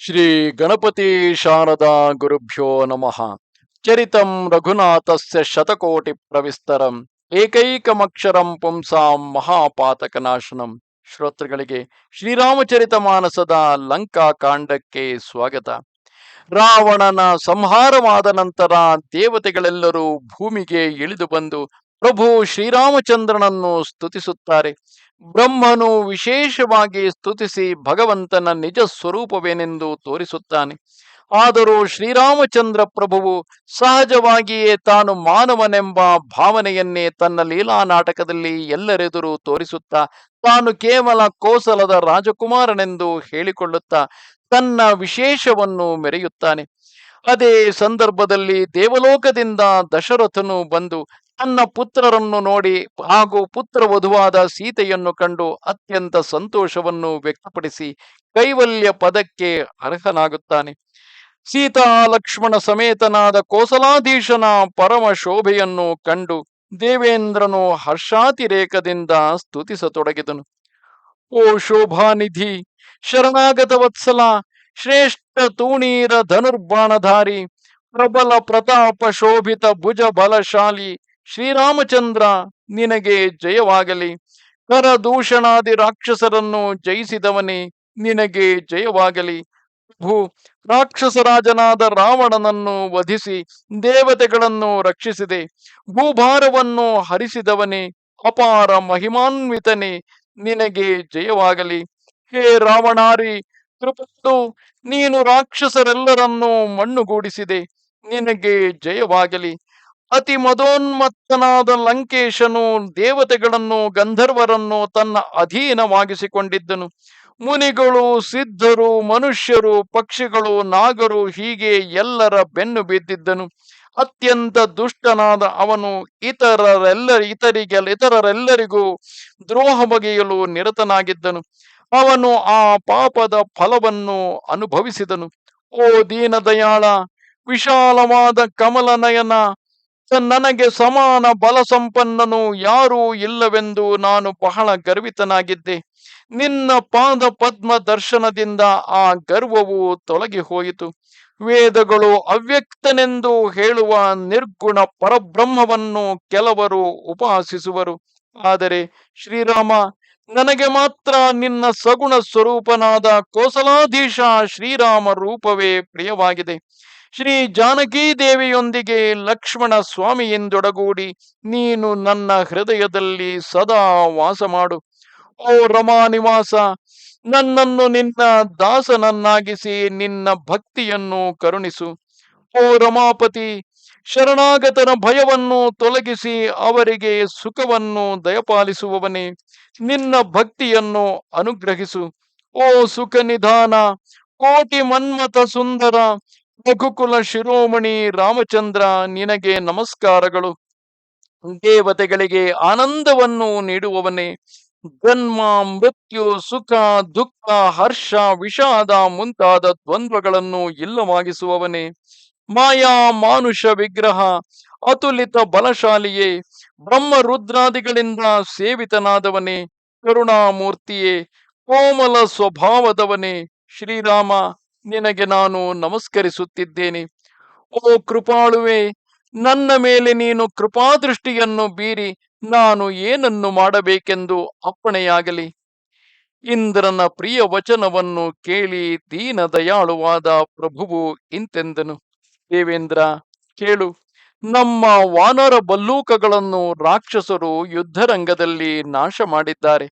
ಶ್ರೀ ಗಣಪತಿ ಶಾರದಾ ಗುರುಭ್ಯೋ ನಮಃ. ಚರಿತಂ ರಘುನಾಥಸ್ಯ ಶತಕೋಟಿ ಪ್ರವಿಸ್ತರಂ, ಏಕೈಕಮಕ್ಷರಂ ಪುಂಸಾಂ ಮಹಾಪಾತಕನಾಶನಂ. ಶ್ರೋತೃಗಳಿಗೆ ಶ್ರೀರಾಮಚರಿತ ಮಾನಸದ ಲಂಕಾ ಕಾಂಡಕ್ಕೆ ಸ್ವಾಗತ. ರಾವಣನ ಸಂಹಾರವಾದ ನಂತರ ದೇವತೆಗಳೆಲ್ಲರೂ ಭೂಮಿಗೆ ಇಳಿದು ಬಂದು ಪ್ರಭು ಶ್ರೀರಾಮಚಂದ್ರನನ್ನು ಸ್ತುತಿಸುತ್ತಾರೆ. ಬ್ರಹ್ಮನು ವಿಶೇಷವಾಗಿ ಸ್ತುತಿಸಿ ಭಗವಂತನ ನಿಜ ಸ್ವರೂಪವೇನೆಂದು ತೋರಿಸುತ್ತಾನೆ. ಆದರೂ ಶ್ರೀರಾಮಚಂದ್ರ ಪ್ರಭುವು ಸಹಜವಾಗಿಯೇ ತಾನು ಮಾನವನೆಂಬ ಭಾವನೆಯನ್ನೇ ತನ್ನ ಲೀಲಾ ನಾಟಕದಲ್ಲಿ ಎಲ್ಲರೆದುರು ತೋರಿಸುತ್ತಾ, ತಾನು ಕೇವಲ ಕೋಸಲದ ರಾಜಕುಮಾರನೆಂದು ಹೇಳಿಕೊಳ್ಳುತ್ತಾ ತನ್ನ ವಿಶೇಷವನ್ನು ಮೆರೆಯುತ್ತಾನೆ. ಅದೇ ಸಂದರ್ಭದಲ್ಲಿ ದೇವಲೋಕದಿಂದ ದಶರಥನು ಬಂದು ತನ್ನ ಪುತ್ರರನ್ನು ನೋಡಿ ಹಾಗೂ ಪುತ್ರ ವಧುವಾದ ಸೀತೆಯನ್ನು ಕಂಡು ಅತ್ಯಂತ ಸಂತೋಷವನ್ನು ವ್ಯಕ್ತಪಡಿಸಿ ಕೈವಲ್ಯ ಪದಕ್ಕೆ ಅರ್ಹನಾಗುತ್ತಾನೆ. ಸೀತಾ ಲಕ್ಷ್ಮಣ ಸಮೇತನಾದ ಕೋಸಲಾಧೀಶನ ಪರಮ ಶೋಭೆಯನ್ನು ಕಂಡು ದೇವೇಂದ್ರನು ಹರ್ಷಾತಿರೇಕದಿಂದ ಸ್ತುತಿಸತೊಡಗಿದನು. ಓ ಶೋಭಾನಿಧಿ, ಶರಣಾಗತ ವತ್ಸಲ, ಶ್ರೇಷ್ಠ ತೂಣೀರ ಧನುರ್ಬಾಣಧಾರಿ, ಪ್ರಬಲ ಪ್ರತಾಪ ಶೋಭಿತ ಭುಜ ಬಲಶಾಲಿ ಶ್ರೀರಾಮಚಂದ್ರ, ನಿನಗೆ ಜಯವಾಗಲಿ. ಕರದೂಷಣಾದಿ ರಾಕ್ಷಸರನ್ನು ಜಯಿಸಿದವನೇ ನಿನಗೆ ಜಯವಾಗಲಿ. ಭೂ ರಾಕ್ಷಸರಾಜನಾದ ರಾವಣನನ್ನು ವಧಿಸಿ ದೇವತೆಗಳನ್ನು ರಕ್ಷಿಸಿದೆ. ಭೂಭಾರವನ್ನು ಹರಿಸಿದವನೇ ಅಪಾರ ಮಹಿಮಾನ್ವಿತನೇ ನಿನಗೆ ಜಯವಾಗಲಿ. ಹೇ ರಾವಣಾರಿ ಕೃಪತ್ತು ನೀನು ರಾಕ್ಷಸರೆಲ್ಲರನ್ನೂ ಮಣ್ಣುಗೂಡಿಸಿದೆ. ನಿನಗೆ ಜಯವಾಗಲಿ. ಅತಿ ಮದೋನ್ಮತ್ತನಾದ ಲಂಕೇಶನು ದೇವತೆಗಳನ್ನು, ಗಂಧರ್ವರನ್ನು ತನ್ನ ಅಧೀನವಾಗಿಸಿಕೊಂಡಿದ್ದನು. ಮುನಿಗಳು, ಸಿದ್ಧರು, ಮನುಷ್ಯರು, ಪಕ್ಷಿಗಳು, ನಾಗರು ಹೀಗೆ ಎಲ್ಲರ ಬೆನ್ನು ಬಿದ್ದಿದ್ದನು. ಅತ್ಯಂತ ದುಷ್ಟನಾದ ಅವನು ಇತರರೆಲ್ಲ, ಇತರಿಗೆ, ಇತರರೆಲ್ಲರಿಗೂ ದ್ರೋಹ ಬಗೆಯಲು ನಿರತನಾಗಿದ್ದನು. ಅವನು ಆ ಪಾಪದ ಫಲವನ್ನು ಅನುಭವಿಸಿದನು. ಓ ದೀನದಯಾಳ, ವಿಶಾಲವಾದ ಕಮಲನಯನ ನನಗೆ ಸಮಾನ ಬಲ ಸಂಪನ್ನನು ಯಾರೂ ಇಲ್ಲವೆಂದು ನಾನು ಬಹಳ ಗರ್ವಿತನಾಗಿದ್ದೆ. ನಿನ್ನ ಪಾದ ಪದ್ಮ ದರ್ಶನದಿಂದ ಆ ಗರ್ವವು ತೊಲಗಿ ಹೋಯಿತು. ವೇದಗಳು ಅವ್ಯಕ್ತನೆಂದು ಹೇಳುವ ನಿರ್ಗುಣ ಪರಬ್ರಹ್ಮವನ್ನು ಕೆಲವರು ಉಪಾಸಿಸುವರು ಆದರೆ ಶ್ರೀರಾಮ, ನನಗೆ ಮಾತ್ರ ನಿನ್ನ ಸಗುಣ ಸ್ವರೂಪನಾದ ಕೋಸಲಾಧೀಶ ಶ್ರೀರಾಮ ರೂಪವೇ ಪ್ರಿಯವಾಗಿದೆ. ಶ್ರೀ ಜಾನಕಿ ದೇವಿಯೊಂದಿಗೆ ಲಕ್ಷ್ಮಣ ಸ್ವಾಮಿಯಿಂದೊಡಗೂಡಿ ನೀನು ನನ್ನ ಹೃದಯದಲ್ಲಿ ಸದಾ ವಾಸ ಮಾಡು. ಓ ರಮಾ ನಿವಾಸ, ನನ್ನನ್ನು ನಿನ್ನ ದಾಸನನ್ನಾಗಿಸಿ ನಿನ್ನ ಭಕ್ತಿಯನ್ನು ಕರುಣಿಸು. ಓ ರಮಾಪತಿ, ಶರಣಾಗತನ ಭಯವನ್ನು ತೊಲಗಿಸಿ ಅವರಿಗೆ ಸುಖವನ್ನು ದಯಪಾಲಿಸುವವನೇ, ನಿನ್ನ ಭಕ್ತಿಯನ್ನು ಅನುಗ್ರಹಿಸು. ಓ ಸುಖ ನಿಧಾನ ಕೋಟಿ ಮನ್ಮಥ ಸುಂದರ ರಘುಕುಲ ಶಿರೋಮಣಿ ರಾಮಚಂದ್ರ, ನಿನಗೆ ನಮಸ್ಕಾರಗಳು. ದೇವತೆಗಳಿಗೆ ಆನಂದವನ್ನು ನೀಡುವವನೇ. ಜನ್ಮ, ಮೃತ್ಯು, ಸುಖ, ದುಃಖ, ಹರ್ಷ, ವಿಷಾದ ಮುಂತಾದ ದ್ವಂದ್ವಗಳನ್ನು ಇಲ್ಲವಾಗಿಸುವವನೇ. ಮಾಯಾ, ಮಾನುಷ ವಿಗ್ರಹ, ಅತುಲಿತ ಬಲಶಾಲಿಯೇ. ಬ್ರಹ್ಮ ರುದ್ರಾದಿಗಳಿಂದ ಸೇವಿತನಾದವನೇ. ಕರುಣಾಮೂರ್ತಿಯೇ, ಕೋಮಲ ಸ್ವಭಾವದವನೇ. ಶ್ರೀರಾಮ ನಿನಗೆ ನಾನು ನಮಸ್ಕರಿಸುತ್ತಿದ್ದೇನೆ. ಓ ಕೃಪಾಳುವೆ, ನನ್ನ ಮೇಲೆ ನೀನು ಕೃಪಾದೃಷ್ಟಿಯನ್ನು ಬೀರಿ ನಾನು ಏನನ್ನು ಮಾಡಬೇಕೆಂದು ಅಪ್ಪಣೆಯಾಗಲಿ. ಇಂದ್ರನ ಪ್ರಿಯ ವಚನವನ್ನು ಕೇಳಿ ದೀನ ದಯಾಳುವಾದ ಪ್ರಭುವು ಇಂತೆಂದನು. ದೇವೇಂದ್ರ, ಕೇಳು, ನಮ್ಮ ವಾನರ ಬಲ್ಲೂಕಗಳನ್ನು ರಾಕ್ಷಸರು ಯುದ್ಧರಂಗದಲ್ಲಿ ನಾಶ ಮಾಡಿದ್ದಾರೆ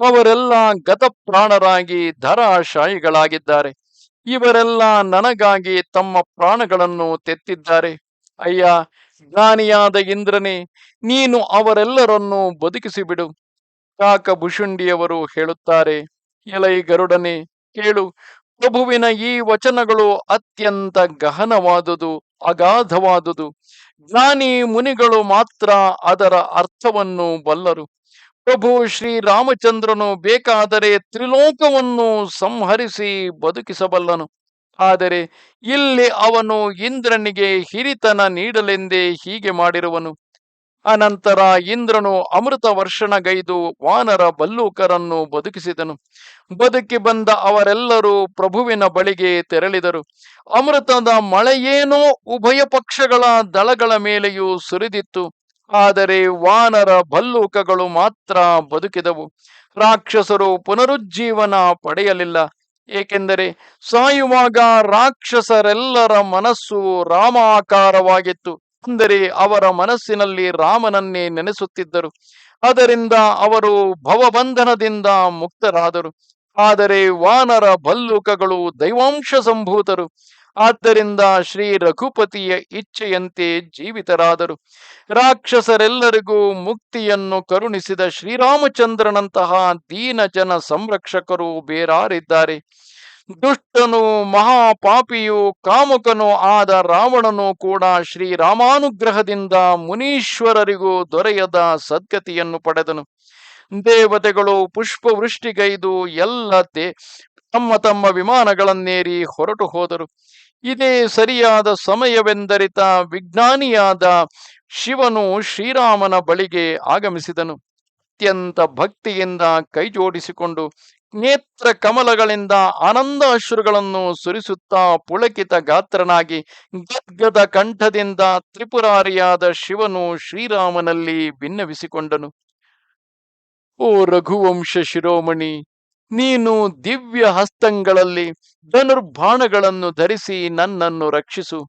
ಅವರೆಲ್ಲ ಗತಪ್ರಾಣರಾಗಿ ಧರಾಶಾಯಿಗಳಾಗಿದ್ದಾರೆ. ಇವರೆಲ್ಲ ನನಗಾಗಿ ತಮ್ಮ ಪ್ರಾಣಗಳನ್ನು ತೆತ್ತಿದ್ದಾರೆ. ಅಯ್ಯ, ಜ್ಞಾನಿಯಾದ ಇಂದ್ರನೇ, ನೀನು ಅವರೆಲ್ಲರನ್ನೂ ಬದುಕಿಸಿಬಿಡು. ಕಾಕಭುಷುಂಡಿಯವರು ಹೇಳುತ್ತಾರೆ, ಎಲೈ ಗರುಡನೆ, ಕೇಳು, ಪ್ರಭುವಿನ ಈ ವಚನಗಳು ಅತ್ಯಂತ ಗಹನವಾದುದು, ಅಗಾಧವಾದುದು. ಜ್ಞಾನಿ ಮುನಿಗಳು ಮಾತ್ರ ಅದರ ಅರ್ಥವನ್ನು ಬಲ್ಲರು. ಪ್ರಭು ಶ್ರೀರಾಮಚಂದ್ರನು ಬೇಕಾದರೆ ತ್ರಿಲೋಕವನ್ನು ಸಂಹರಿಸಿ ಬದುಕಿಸಬಲ್ಲನು. ಆದರೆ ಇಲ್ಲಿ ಅವನು ಇಂದ್ರನಿಗೆ ಹಿರಿತನ ನೀಡಲೆಂದೇ ಹೀಗೆ ಮಾಡಿರುವನು. ಅನಂತರ ಇಂದ್ರನು ಅಮೃತ ವರ್ಷಣಗೈದು ವಾನರ ಬಲ್ಲೂಕರನ್ನು ಬದುಕಿಸಿದನು. ಬದುಕಿ ಬಂದ ಅವರೆಲ್ಲರೂ ಪ್ರಭುವಿನ ಬಳಿಗೆ ತೆರಳಿದರು. ಅಮೃತದ ಮಳೆಯೇನೋ ಉಭಯ ಪಕ್ಷಗಳ ದಳಗಳ ಮೇಲೆಯೂ ಸುರಿದಿತ್ತು. ಆದರೆ ವಾನರ ಭಲ್ಲೂಕಗಳು ಮಾತ್ರ ಬದುಕಿದವು. ರಾಕ್ಷಸರು ಪುನರುಜ್ಜೀವನ ಪಡೆಯಲಿಲ್ಲ. ಏಕೆಂದರೆ ಸಾಯುವಾಗ ರಾಕ್ಷಸರೆಲ್ಲರ ಮನಸ್ಸು ರಾಮಾಕಾರವಾಗಿತ್ತು. ಅಂದರೆ ಅವರ ಮನಸ್ಸಿನಲ್ಲಿ ರಾಮನನ್ನೇ ನೆನೆಸುತ್ತಿದ್ದರು. ಅದರಿಂದ ಅವರು ಭವಬಂಧನದಿಂದ ಮುಕ್ತರಾದರು. ಆದರೆ ವಾನರ ಭಲ್ಲೂಕಗಳು ದೈವಾಂಶ ಸಂಭೂತರು. ಆದ್ದರಿಂದ ಶ್ರೀ ರಘುಪತಿಯ ಇಚ್ಛೆಯಂತೆ ಜೀವಿತರಾದರು. ರಾಕ್ಷಸರೆಲ್ಲರಿಗೂ ಮುಕ್ತಿಯನ್ನು ಕರುಣಿಸಿದ ಶ್ರೀರಾಮಚಂದ್ರನಂತಹ ದೀನ ಜನ ಸಂರಕ್ಷಕರು ಬೇರಾರಿದ್ದಾರೆ. ದುಷ್ಟನು ಮಹಾಪಾಪಿಯು ಕಾಮುಕನು ಆದ ರಾವಣನು ಕೂಡ ಶ್ರೀರಾಮಾನುಗ್ರಹದಿಂದ ಮುನೀಶ್ವರರಿಗೂ ದೊರೆಯದ ಸದ್ಗತಿಯನ್ನು ಪಡೆದನು. ದೇವತೆಗಳು ಪುಷ್ಪವೃಷ್ಟಿಗೈದು ಎಲ್ಲ ದೇ ತಮ್ಮ ತಮ್ಮ ವಿಮಾನಗಳನ್ನೇರಿ ಹೊರಟು ಹೋದರು ಇದೇ ಸರಿಯಾದ ಸಮಯವೆಂದರಿತ ವಿಜ್ಞಾನಿಯಾದ ಶಿವನು ಶ್ರೀರಾಮನ ಬಳಿಗೆ ಆಗಮಿಸಿದನು. ಅತ್ಯಂತ ಭಕ್ತಿಯಿಂದ ಕೈಜೋಡಿಸಿಕೊಂಡು ನೇತ್ರ ಕಮಲಗಳಿಂದ ಆನಂದ ಅಶ್ರುಗಳನ್ನು ಸುರಿಸುತ್ತಾ ಪುಳಕಿತ ಗಾತ್ರನಾಗಿ ಗದ್ಗದ ಕಂಠದಿಂದ ತ್ರಿಪುರಾರಿಯಾದ ಶಿವನು ಶ್ರೀರಾಮನಲ್ಲಿ ಭಿನ್ನವಿಸಿಕೊಂಡನು ಓ ರಘುವಂಶ ಶಿರೋಮಣಿ! ನೀನು ದಿವ್ಯ ಹಸ್ತಗಳಲ್ಲಿ ಧನುರ್ಬಾಣಗಳನ್ನು ಧರಿಸಿ ನನ್ನನ್ನು ರಕ್ಷಿಸು.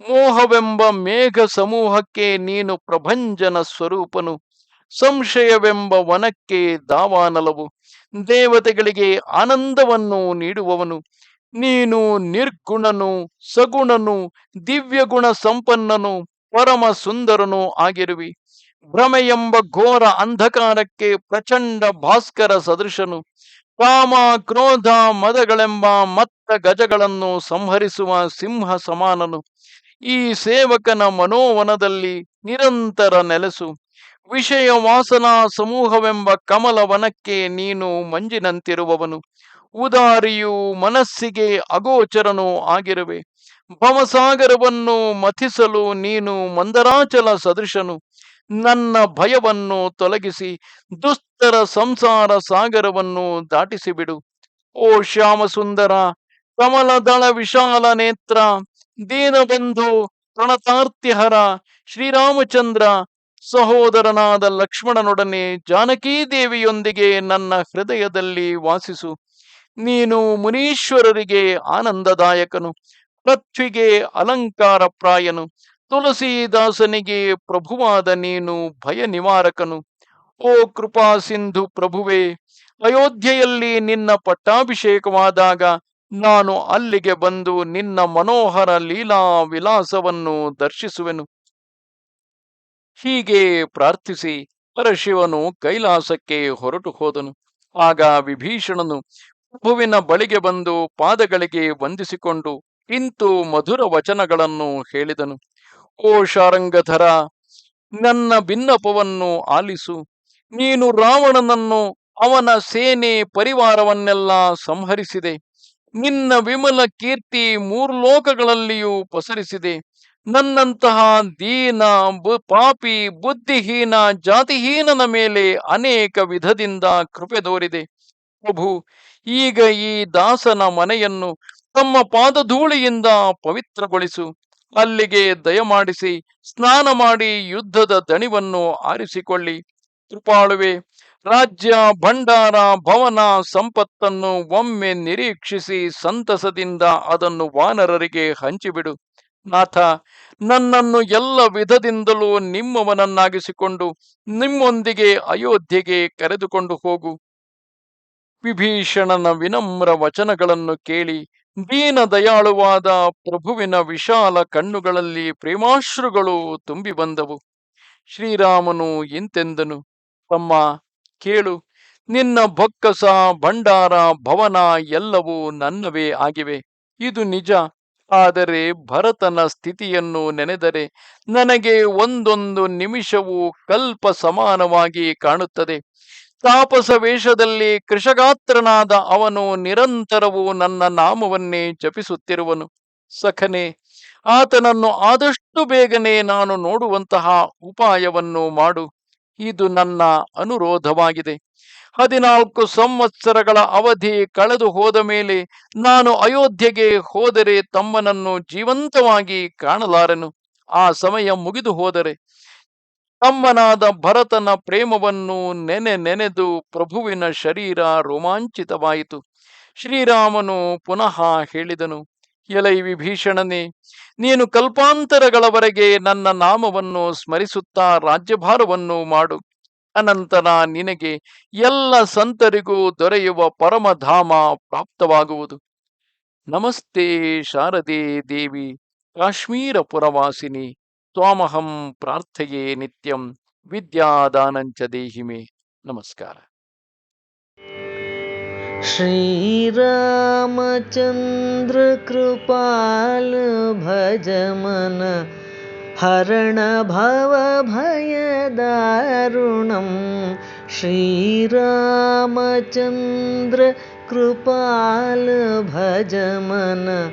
ಮೋಹವೆಂಬ ಮೇಘ ಸಮೂಹಕ್ಕೆ ನೀನು ಪ್ರಭಂಜನ ಸ್ವರೂಪನು. ಸಂಶಯವೆಂಬ ವನಕ್ಕೆ ದಾವಾನಲವು. ದೇವತೆಗಳಿಗೆ ಆನಂದವನ್ನು ನೀಡುವವನು. ನೀನು ನಿರ್ಗುಣನು, ಸಗುಣನು ದಿವ್ಯ ಗುಣ ಸಂಪನ್ನನು ಪರಮ ಸುಂದರನು ಆಗಿರುವಿ. ಎಂಬ ಘೋರ ಅಂಧಕಾರಕ್ಕೆ ಪ್ರಚಂಡ ಭಾಸ್ಕರ ಸದೃಶನು. ಕಾಮ ಕ್ರೋಧ ಮದಗಳೆಂಬ ಮತ್ತ ಗಜಗಳನ್ನು ಸಂಹರಿಸುವ ಸಿಂಹ ಸಮಾನನು. ಈ ಸೇವಕನ ಮನೋವನದಲ್ಲಿ ನಿರಂತರ ನೆಲೆಸು. ವಿಷಯ ವಾಸನಾ ಸಮೂಹವೆಂಬ ಕಮಲವನಕ್ಕೆ ನೀನು ಮಂಜಿನಂತಿರುವವನು. ಉದಾರಿಯು ಮನಸ್ಸಿಗೆ ಅಗೋಚರನೂ ಆಗಿರುವೆ. ಭವಸಾಗರವನ್ನು ಮಥಿಸಲು ನೀನು ಮಂದರಾಚಲ ಸದೃಶನು. ನನ್ನ ಭಯವನ್ನು ತೊಲಗಿಸಿ ದುಸ್ತರ ಸಂಸಾರ ಸಾಗರವನ್ನು ದಾಟಿಸಿಬಿಡು. ಓ ಶ್ಯಾಮಸುಂದರ, ಕಮಲದಳ ವಿಶಾಲ ನೇತ್ರ, ದೀನಬಂಧು ಪ್ರಣತಾರ್ತಿಹರ, ಶ್ರೀರಾಮಚಂದ್ರ, ಸಹೋದರನಾದ ಲಕ್ಷ್ಮಣನೊಡನೆ ಜಾನಕೀ ದೇವಿಯೊಂದಿಗೆ ನನ್ನ ಹೃದಯದಲ್ಲಿ ವಾಸಿಸು. ನೀನು ಮುನೀಶ್ವರರಿಗೆ ಆನಂದದಾಯಕನು, ಪೃಥ್ವಿಗೆ ಅಲಂಕಾರ ಪ್ರಾಯನು ತುಳಸೀದಾಸನಿಗೆ ಪ್ರಭುವಾದ ನೀನು ಭಯ ನಿವಾರಕನು. ಓ ಕೃಪಾ ಸಿಂಧು ಪ್ರಭುವೇ, ಅಯೋಧ್ಯೆಯಲ್ಲಿ ನಿನ್ನ ಪಟ್ಟಾಭಿಷೇಕವಾದಾಗ ನಾನು ಅಲ್ಲಿಗೆ ಬಂದು ನಿನ್ನ ಮನೋಹರ ಲೀಲಾ ವಿಲಾಸವನ್ನು ದರ್ಶಿಸುವೆನು. ಹೀಗೆ ಪ್ರಾರ್ಥಿಸಿ ಪರಶಿವನು ಕೈಲಾಸಕ್ಕೆ ಹೊರಟು ಹೋದನು. ಆಗ ವಿಭೀಷಣನು ಪ್ರಭುವಿನ ಬಳಿಗೆ ಬಂದು ಪಾದಗಳಿಗೆ ವಂದಿಸಿಕೊಂಡು ಇಂತು ಮಧುರ ವಚನಗಳನ್ನು ಹೇಳಿದನು. ಓ ಶಾರಂಗಧರ, ನನ್ನ ಭಿನ್ನಪವನ್ನು ಆಲಿಸು. ನೀನು ರಾವಣನನ್ನು ಅವನ ಸೇನೆ ಪರಿವಾರವನ್ನೆಲ್ಲ ಸಂಹರಿಸಿದೆ. ನಿನ್ನ ವಿಮಲ ಕೀರ್ತಿ ಮೂರು ಲೋಕಗಳಲ್ಲಿಯೂ ಪಸರಿಸಿದೆ. ನನ್ನಂತಹ ದೀನ ಪಾಪಿ, ಬುದ್ಧಿಹೀನ, ಜಾತಿಹೀನನ ಮೇಲೆ ಅನೇಕ ವಿಧದಿಂದ ಕೃಪೆ ತೋರಿದೆ. ಪ್ರಭು, ಈಗ ಈ ದಾಸನ ಮನೆಯನ್ನು ತಮ್ಮ ಪಾದಧೂಳಿಯಿಂದ ಪವಿತ್ರಗೊಳಿಸು. ಅಲ್ಲಿಗೆ ದಯಮಾಡಿಸಿ ಸ್ನಾನ ಮಾಡಿ ಯುದ್ಧದ ದಣಿವನ್ನು ಆರಿಸಿಕೊಳ್ಳಿ. ತೃಪಾಳುವೆ ರಾಜ್ಯ, ಭಂಡಾರ, ಭವನ ಸಂಪತ್ತನ್ನು ಒಮ್ಮೆ ನಿರೀಕ್ಷಿಸಿ ಸಂತಸದಿಂದ ಅದನ್ನು ವಾನರರಿಗೆ ಹಂಚಿಬಿಡು. ನಾಥ, ನನ್ನನ್ನು ಎಲ್ಲ ವಿಧದಿಂದಲೂ ನಿಮ್ಮವನನ್ನಾಗಿಸಿಕೊಂಡು ನಿಮ್ಮೊಂದಿಗೆ ಅಯೋಧ್ಯೆಗೆ ಕರೆದುಕೊಂಡು ಹೋಗು. ವಿಭೀಷಣನ ವಿನಮ್ರ ವಚನಗಳನ್ನು ಕೇಳಿ ದೀನ ದಯಾಳುವಾದ ಪ್ರಭುವಿನ ವಿಶಾಲ ಕಣ್ಣುಗಳಲ್ಲಿ ಪ್ರೇಮಾಶ್ರುಗಳು ತುಂಬಿ ಬಂದವು. ಶ್ರೀರಾಮನು ಇಂತೆಂದನು ತಮ್ಮ ಕೇಳು, ನಿನ್ನ ಬೊಕ್ಕಸ ಭಂಡಾರ ಭವನ ಎಲ್ಲವೂ ನನ್ನವೇ ಆಗಿವೆ. ಇದು ನಿಜ. ಆದರೆ ಭರತನ ಸ್ಥಿತಿಯನ್ನು ನೆನೆದರೆ ನನಗೆ ಒಂದೊಂದು ನಿಮಿಷವೂ ಕಲ್ಪ ಸಮಾನವಾಗಿ ಕಾಣುತ್ತದೆ. ತಾಪಸ ವೇಷದಲ್ಲಿ ಕೃಷಗಾತ್ರನಾದ ಅವನು ನಿರಂತರವೂ ನನ್ನ ನಾಮವನ್ನೇ ಜಪಿಸುತ್ತಿರುವನು. ಸಖನೆ, ಆತನನ್ನು ಆದಷ್ಟು ಬೇಗನೆ ನಾನು ನೋಡುವಂತಹ ಉಪಾಯವನ್ನು ಮಾಡು. ಇದು ನನ್ನ ಅನುರೋಧವಾಗಿದೆ. ಹದಿನಾಲ್ಕು ಸಂವತ್ಸರಗಳ ಅವಧಿ ಕಳೆದು ಹೋದ ಮೇಲೆ ನಾನು ಅಯೋಧ್ಯೆಗೆ ಹೋದರೆ ತಮ್ಮನನ್ನು ಜೀವಂತವಾಗಿ ಕಾಣಲಾರನು. ಆ ಸಮಯ ಮುಗಿದು ಹೋದರೆ ತಮ್ಮನಾದ ಭರತನ ಪ್ರೇಮವನ್ನು ನೆನೆ ನೆನೆದು ಪ್ರಭುವಿನ ಶರೀರ ರೋಮಾಂಚಿತವಾಯಿತು. ಶ್ರೀರಾಮನು ಪುನಃ ಹೇಳಿದನು, ಎಲೈ ವಿಭೀಷಣನೇ, ನೀನು ಕಲ್ಪಾಂತರಗಳವರೆಗೆ ನನ್ನ ನಾಮವನ್ನು ಸ್ಮರಿಸುತ್ತಾ ರಾಜ್ಯಭಾರವನ್ನು ಮಾಡು. ಅನಂತರ ನಿನಗೆ ಎಲ್ಲ ಸಂತರಿಗೂ ದೊರೆಯುವ ಪರಮಧಾಮ ಪ್ರಾಪ್ತವಾಗುವುದು. ನಮಸ್ತೆ ಶಾರದೆ ದೇವಿ, ಕಾಶ್ಮೀರ ಪುರವಾಸಿನಿ. त्वामहं प्रार्थये नित्यं विद्यादानञ्च देहि मे। नमस्कार। श्रीरामचन्द्रकृपालभजम हरण भवभयदारुणं श्रीरामचन्द्रकृपाल भजमन